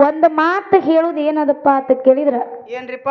ಒಂದು ಮಾತು ಹೇಳುದು ಏನದಪ್ಪ ಅಂತ ಕೇಳಿದ್ರ? ಏನ್ರಿಪ್ಪ?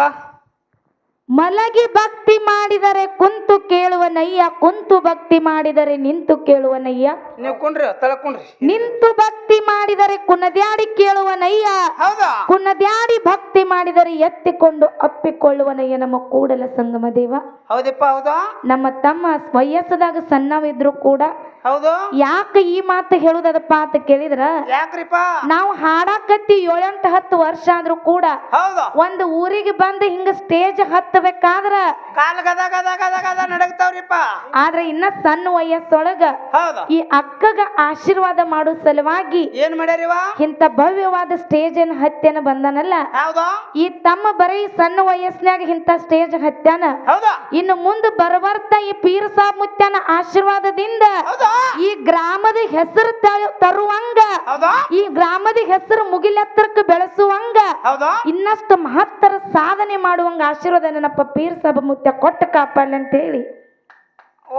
ಮಲಗಿ ಭಕ್ತಿ ಮಾಡಿದರೆ ಕುಂತು ಕೇಳುವ ನಯ್ಯ ಕುಂತು ಭಕ್ತಿ ಮಾಡಿದರೆ ನಿಂತು ಕೇಳುವ ನಯ್ಯ. ನೀವು ಕುಂಡ್ರಿ ತಳಕುಂಡ್ರಿ ನಿಂತು ಭಕ್ತಿ ಮಾಡಿದರೆ ಕುನದ್ಯಾಡಿ ಕೇಳುವ ನಯ್ಯ. ಹೌದಾ? ಕುನದ್ಯಾಡಿ ಭಕ್ತಿ ಮಾಡಿದರೆ ಎತ್ತಿಕೊಂಡು ಅಪ್ಪಿಕೊಳ್ಳುವ ನಯ್ಯ ನಮ್ಮ ಕೂಡಲ ಸಂಗಮ ದೇವ. ಹೌದಪ್ಪ ಹೌದಾ? ನಮ್ಮ ತಮ್ಮ ವಯಸ್ಸದಾಗ ಸಣ್ಣವಿದ್ರು ಕೂಡ ಹೌದು? ಯಾಕೆ ಈ ಮಾತು ಹೇಳುದದಪ್ಪ ಅಂತ ಕೇಳಿದ್ರ? ಯಾಕ್ರಿಪ್ಪ ನಾವು ಹಾಡಾಕತ್ತಿ ಏಳೆಂಟು ಹತ್ತು ವರ್ಷ ಆದ್ರೂ ಕೂಡ ಹೌದು. ಒಂದು ಊರಿಗೆ ಬಂದು ಹಿಂಗ ಸ್ಟೇಜ್ ಹತ್ತಬೇಕಾದ್ರ? ಕಾಲ್ ಗದ ಗದ ಗದ ಗದ ನಡಗ್ತಾವ್ರಿಪ್ಪ ಆದ್ರೆ ಇನ್ನ ಸಣ್ಣ ವಯಸ್ಸೊಳಗ ಹೌದು. ಈ ಅಕ್ಕಗ ಆಶೀರ್ವಾದ ಮಾಡೋ ಸಲುವಾಗಿ ಏನ್ ಮಾಡ್ಯಾರಿವ? ಇಂತ ಭವ್ಯವಾದ ಸ್ಟೇಜ್ ಏನ್ ಹತ್ಯನ ಬಂದನಲ್ಲ? ಹೌದಾ. ಈ ತಮ್ಮ ಬರೀ ಸಣ್ಣ ವಯಸ್ಸಿನಾಗ ಇಂತ ಸ್ಟೇಜ್ ಹತ್ಯಾನ? ಹೌದಾ. ಇನ್ನು ಮುಂದೆ ಬರ್ಬರ್ತ ಈ ಪೀರ್ ಸಾಬ್ ಮುತ್ಯಾನ ಆಶೀರ್ವಾದದಿಂದ ಹೌದಾ. ಈ ಗ್ರಾಮದ ಹೆಸರು ತರುವಂಗ. ಹೌದಾ? ಈ ಗ್ರಾಮದ ಹೆಸರು ಮುಗಿಲೆತ್ತರಕ್ಕೆ ಬೆಳೆಸುವಂಗ. ಹೌದಾ? ಇನ್ನಷ್ಟು ಮಹತ್ತರ ಸಾಧನೆ ಮಾಡುವಂಗ ಆಶೀರ್ವಾದ ನನ್ನಪ್ಪ ಪೀರ್ ಸಭ ಮುತ್ಯ ಕೊಟ್ಟ ಕಾಪಾಡಲಿ ಅಂತ ಹೇಳಿ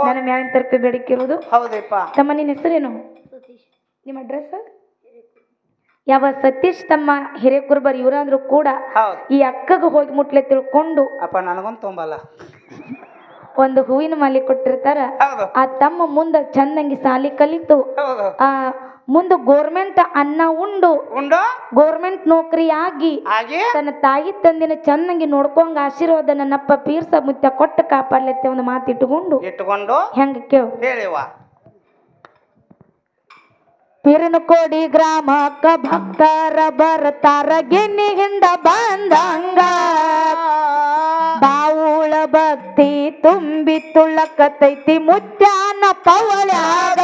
ನನ್ನ ಮ್ಯಾಲಿನ ತರಪಿ ಬೇಡಿಕಿರುವುದು ಹೌದಪ್ಪ. ತಮ್ಮ ನಿನ್ನ ಹೆಸರೇನು? ನಿಮ್ಮ ಅಡ್ರೆಸ್ ಯಾವ ಸತೀಶ್ ತಮ್ಮ ಹಿರೇಕುರ್ಬರ್ ಇವರಾದ್ರೂ ಕೂಡ ಹೌದು. ಈ ಅಕ್ಕಗೆ ಹೋಗಿ ಮುಟ್ಲೆ ತಿಳ್ಕೊಂಡು ಅಪ್ಪ ನನಗೊಂದು ತುಂಬಲ್ಲ. ಒಂದು ಹೂವಿನ ಮಾಲೆ ಕೊಟ್ಟಿರ್ತಾರ. ಆ ತಮ್ಮ ಮುಂದ ಚಂದಂಗಿ ಸಾಲಿ ಕಲಿತು. ಆ ಮುಂದ ಗೋರ್ಮೆಂಟ್ ಅನ್ನ ಉಂಡು. ಗೋರ್ಮೆಂಟ್ ನೌಕರಿ ಆಗಿ. ತನ್ನ ತಾಯಿ ತಂದಿನ ಚಂದಂಗಿ ನೋಡ್ಕೊಂಗ ಆಶೀರ್ವಾದ ನನ್ನಪ್ಪ ಪೀರ್ಸ ಮುತ್ಯ ಕೊಟ್ಟು ಕಾಪಾಡ್ಲತ್ತೆ ಒಂದು ಮಾತಿಟ್ಟುಕೊಂಡು ಇಟ್ಟುಕೊಂಡು. ಹೆಂಗ ಕೇಳು. ಪಿರನ್ ಪಿರನಕೋಡಿ ಗ್ರಾಮಕ್ಕ ಭಕ್ತರ ಬರ್ತಾರ ಗೆನ್ನಿಗಿಂದ ಬಂದಂಗ ತುಳಕತೈತಿ ಮುತ್ಯಾನ ಪವಳ್ಯಾಗ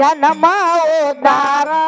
जन्माओ दारा